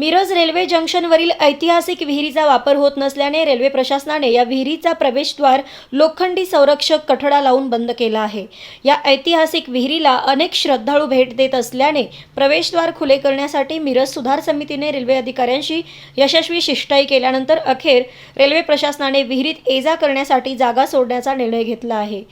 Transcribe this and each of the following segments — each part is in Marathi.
मिरज रेल्वे जंक्शनवरील ऐतिहासिक विहिरीचा वापर होत नसल्याने रेल्वे प्रशासनाने या विहिरीचा प्रवेशद्वार लोखंडी संरक्षक कठडा लावून बंद केला आहे. या ऐतिहासिक विहिरीला अनेक श्रद्धाळू भेट देत असल्याने प्रवेशद्वार खुले करण्यासाठी मिरज सुधार समितीने रेल्वे अधिकाऱ्यांशी यशस्वी शिष्टाई केल्यानंतर अखेर रेल्वे प्रशासनाने विहिरीत ये जा करण्यासाठी जागा सोडण्याचा निर्णय घेतला आहे.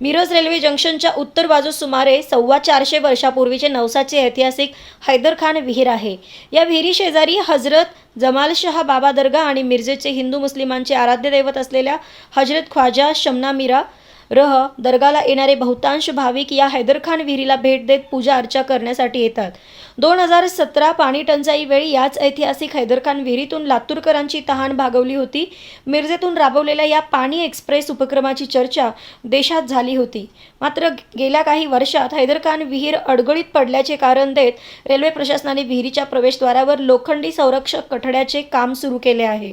मिरज रेल्वे जंक्शनच्या उत्तर बाजूस सुमारे सव्वा चारशे वर्षापूर्वीचे नवसाचे ऐतिहासिक हैदरखान विहीर आहे. या विहिरी शेजार हजरत जमालशहा बाबा दर्गा आणि मिरजेचे हिंदू मुस्लिमांचे आराध्य दैवत असलेल्या हजरत ख्वाजा शमना मीरा रह दर्गाला येणारे बहुतांश भाविक या हैदरखान विहिरीला भेट देत पूजा अर्चा करण्यासाठी येतात. दोन हजार सतरा पाणी टंचाई वेळी याच ऐतिहासिक हैदरखान विहिरीतून लातूरकरांची तहान भागवली होती. मिरजेतून राबवलेल्या या पाणी एक्सप्रेस उपक्रमाची चर्चा देशात झाली होती. मात्र गेल्या काही वर्षात हैदरखान विहीर अडगळीत पडल्याचे कारण देत रेल्वे प्रशासनाने विहिरीच्या प्रवेशद्वारावर लोखंडी संरक्षक कठड्याचे काम सुरू केले आहे.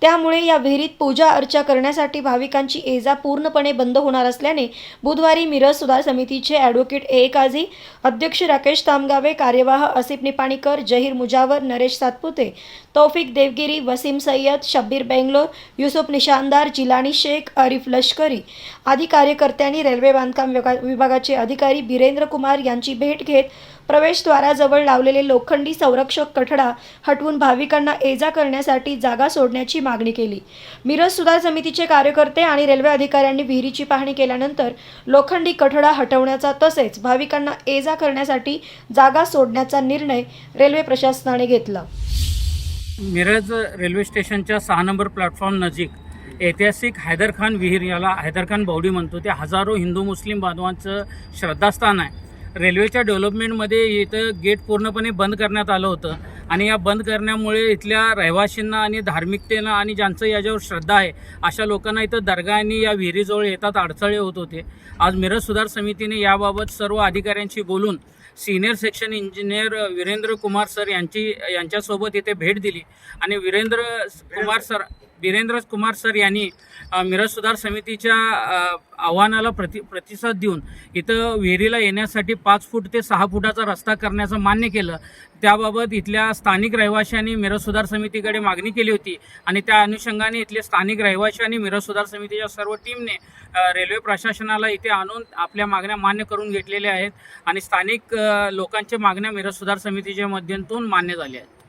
त्यामुळे या विहिरीत पूजा अर्चा करण्यासाठी भाविकांची एजा पूर्णपणे बंद होणार असल्याने बुधवारी मिरज सुधार समितीचे ॲडव्होकेट ए. काझी अध्यक्ष राकेश तामगावे कार्यवाह असिफ निपाणीकर जहीर मुजावर नरेश सातपुते तौफिक देवगिरी वसीम सय्यद शब्बीर बेंगलोर युसुफ निशानदार जिलानी शेख अरिफ लष्करी आदी कार्यकर्त्यांनी रेल्वे बांधकाम विभागाचे अधिकारी बिरेंद्र कुमार यांची भेट घेत प्रवेशद्वाराजवळ लावलेले लोखंडी संरक्षक कठडा हटवून भाविकांना ये जा करण्यासाठी जागा सोडण्याची मागणी केली. मिरज सुधार समितीचे कार्यकर्ते आणि रेल्वे अधिकाऱ्यांनी विहिरीची पाहणी केल्यानंतर लोखंडी कठडा हटवण्याचा तसेच भाविकांना ये जा करण्यासाठी जागा सोडण्याचा निर्णय रेल्वे प्रशासनाने घेतला. मिरज रेल्वे स्टेशनच्या सहा नंबर प्लॅटफॉर्म नजीक ऐतिहासिक हैदरखान विहीर याला हैदरखान बावडी म्हणतो. ते हजारो हिंदू मुस्लिम बांधवांचं श्रद्धास्थान आहे. रेल्वेच्या डेव्हलपमेंटमध्ये इथं गेट पूर्णपणे बंद करण्यात आलं होतं. आणि या बंद करण्यामुळे इथल्या रहिवाशींना आणि धार्मिकतेनं आणि ज्यांचं याच्यावर श्रद्धा आहे अशा लोकांना इथं दर्गा आणि या विहिरीजवळ येतात अडथळे होत होते. आज मिरज सुधार समितीने याबाबत सर्व अधिकाऱ्यांशी बोलून senior section engineer Virendra Kumar sir यांची यांच्यासोबत इथे भेट दिली. आणि वीरेंद्र कुमार सर बिरेंद्र कुमार सर यांनी मिरज सुधार समितीच्या आव्हानाला प्रति प्रतिसाद देऊन इथं विहिरीला येण्यासाठी पाच फूट ते सहा फुटाचा रस्ता करण्याचं मान्य केलं. त्याबाबत इथल्या स्थानिक रहिवाशांनी मिरज सुधार समितीकडे मागणी केली होती आणि त्या अनुषंगाने इथले स्थानिक रहिवाशी आणि मिरज सुधार समितीच्या सर्व टीमने रेल्वे प्रशासनाला इथे आणून आपल्या मागण्या मान्य करून घेतलेल्या आहेत आणि स्थानिक लोकांच्या मागण्या मिरज सुधार समितीच्या माध्यमातून मान्य झाल्या आहेत.